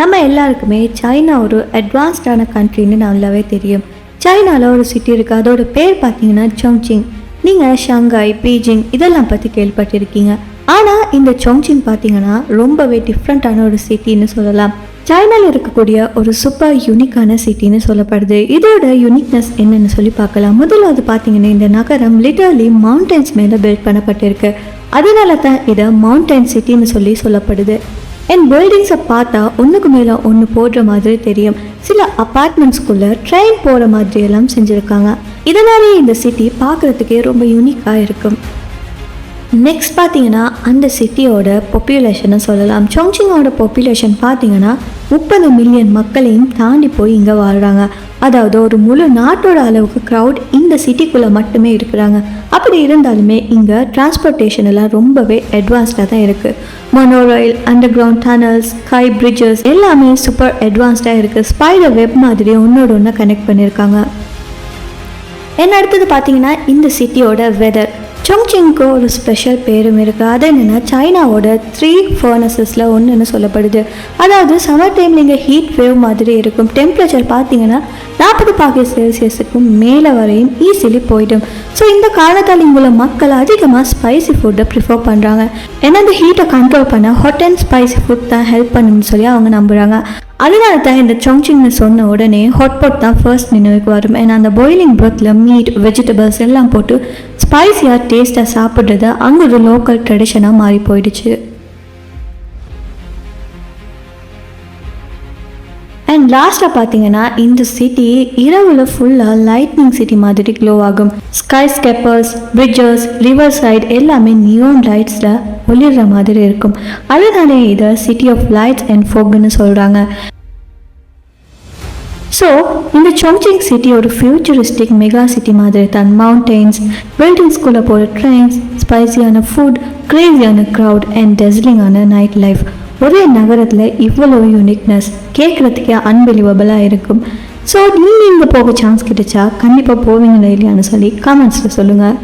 நம்ம எல்லாருக்குமே சைனா ஒரு அட்வான்ஸ்டான கண்ட்ரின்னு நல்லாவே தெரியும். சைனாவில் ஒரு சிட்டி இருக்குது அதோட பேர் பார்த்தீங்கன்னா சோங்சிங் நீங்கள் ஷாங்காய் பீஜிங் இதெல்லாம் பற்றி கேள்விப்பட்டிருக்கீங்க. ஆனால் இந்த சோங்சிங் பார்த்தீங்கன்னா ரொம்பவே டிஃப்ரெண்ட்டான ஒரு சிட்டின்னு சொல்லலாம். சைனாவில் இருக்கக்கூடிய ஒரு சூப்பர் யூனிக்கான சிட்டின்னு சொல்லப்படுது. இதோட யூனிக்னஸ் என்னன்னு சொல்லி பார்க்கலாம். முதலாவது பார்த்தீங்கன்னா இந்த நகரம் லிட்டரலி மவுண்டன்ஸ் மேலே பில்ட் பண்ணப்பட்டிருக்கு. அதனால தான் இதை மவுண்டன் சிட்டின்னு சொல்லி சொல்லப்படுது. என் பில்டிங்ஸை பார்த்தா ஒன்றுக்கு மேலே ஒன்று போடுற மாதிரி தெரியும். சில அப்பார்ட்மெண்ட்ஸ்குள்ளே ட்ரெயின் போகிற மாதிரி எல்லாம் செஞ்சுருக்காங்க. இதனாலே இந்த சிட்டி பார்க்குறதுக்கே ரொம்ப யூனிக்காக இருக்கும். நெக்ஸ்ட் பார்த்தீங்கன்னா அந்த சிட்டியோட பாப்புலேஷனை சொல்லலாம். சோங்சிங்கோட பாப்புலேஷன் பார்த்தீங்கன்னா முப்பது மில்லியன் மக்களையும் தாண்டி போய் இங்கே வாழ்கிறாங்க அதாவது ஒரு முழு நாட்டோட அளவுக்கு க்ரௌட் இந்த சிட்டிக்குள்ளே மட்டுமே இருக்கிறாங்க. அப்படி இருந்தாலுமே இங்கே டிரான்ஸ்போர்ட்டேஷன் எல்லாம் ரொம்பவே அட்வான்ஸ்டாக தான் இருக்குது monorail underground tunnels sky bridges எல்லாமே சூப்பர் அட்வான்ஸ்டாக இருக்குது ஸ்பைடர் வெப் மாதிரி ஒன்றோட ஒன்று கனெக்ட் பண்ணியிருக்காங்க என்ன அடுத்தது பார்த்தீங்கன்னா இந்த சிட்டியோட வெதர் சோங்சிங்க்கு ஒரு ஸ்பெஷல் பேரும் இருக்குது அது என்னென்னா சைனாவோட த்ரீ ஃபர்னஸஸில் ஒன்றுன்னு சொல்லப்படுது. அதாவது சம்மர் டைம் இங்கே ஹீட் வேவ் மாதிரி இருக்கும். டெம்பரேச்சர் பார்த்தீங்கன்னா நாற்பது பாகை செல்சியஸுக்கும் மேலே வரையும் ஈஸிலி போயிடும். ஸோ இந்த காரணத்தால் இங்குள்ள மக்கள் அதிகமாக ஸ்பைசி ஃபுட்டை ப்ரிஃபர் பண்ணுறாங்க ஏன்னா இந்த ஹீட்டை கண்ட்ரோல் பண்ண ஹாட் அண்ட் ஸ்பைசி ஃபுட் தான் ஹெல்ப் பண்ணுன்னு சொல்லி அவங்க நம்புகிறாங்க அதனால தான் இந்த சோங்சிங்னு சொன்ன உடனே ஹாட்பாட் தான் ஃபர்ஸ்ட் நினைவுக்கு வரும். ஏன்னா அந்த பாயிலிங் ப்ரத்தில் மீட் வெஜிடபிள்ஸ் எல்லாம் போட்டு ஸ்பைசியாக டேஸ்ட்டாக சாப்பிட்றது அங்கே ஒரு லோக்கல் ட்ரெடிஷனாக மாறி போயிடுச்சு. அண்ட் லாஸ்ட்டாக பார்த்தீங்கன்னா இந்த சிட்டி இரவில் ஃபுல்லாக லைட்னிங் சிட்டி மாதிரி க்ளோ ஆகும். Skyscrapers bridges riverside எல்லாமே நியோன் லைட்ஸில் ஒளிர்ற மாதிரி இருக்கும். அதனாலே இதை சிட்டி ஆஃப் லைட்ஸ் அண்ட் ஃபோக்னு சொல்கிறாங்க ஸோ இந்த சோங்சிங் சிட்டி ஒரு ஃபியூச்சரிஸ்டிக் மெகா சிட்டி மாதிரி தான். மவுண்டெயின்ஸ் பில்டிங்ஸ்குள்ளே போகிற ட்ரெயின்ஸ் ஸ்பைசியான ஃபுட் கிரேவியான க்ரௌட் அண்ட் டெஸ்லிங்கான நைட் லைஃப் ஒரே நகரத்தில் இவ்வளோ யூனிக்னஸ் கேட்குறதுக்கே அன்பிலிவபிளாக இருக்கும். ஸோ நீங்கள் இங்கே போக சான்ஸ் கிடைச்சா கண்டிப்பாக போவீங்களா இல்லையான்னு சொல்லி கமெண்ட்ஸில் சொல்லுங்கள்